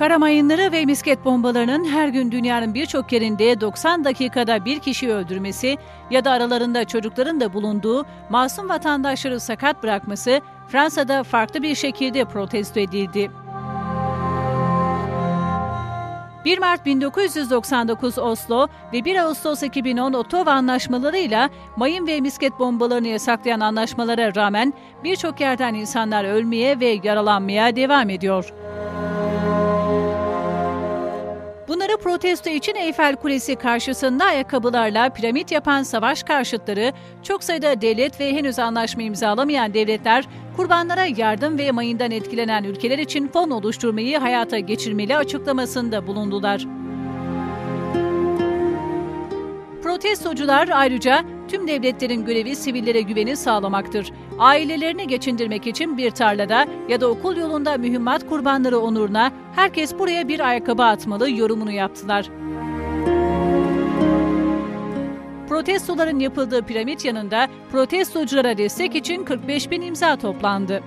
Kara mayınları ve misket bombalarının her gün dünyanın birçok yerinde 90 dakikada bir kişi öldürmesi ya da aralarında çocukların da bulunduğu masum vatandaşları sakat bırakması Fransa'da farklı bir şekilde protesto edildi. 1 Mart 1999 Oslo ve 1 Ağustos 2010 Ottawa anlaşmalarıyla mayın ve misket bombalarını yasaklayan anlaşmalara rağmen birçok yerden insanlar ölmeye ve yaralanmaya devam ediyor. Protesto için Eyfel Kulesi karşısında ayakkabılarla piramit yapan savaş karşıtları, çok sayıda devlet ve henüz anlaşma imzalamayan devletler, kurbanlara yardım ve mayından etkilenen ülkeler için fon oluşturmayı hayata geçirmeli açıklamasında bulundular. Protestocular ayrıca tüm devletlerin görevi sivillere güveni sağlamaktır. Ailelerini geçindirmek için bir tarlada ya da okul yolunda mühimmat kurbanları onuruna herkes buraya bir ayakkabı atmalı yorumunu yaptılar. Protestoların yapıldığı piramit yanında protestoculara destek için 45 bin imza toplandı.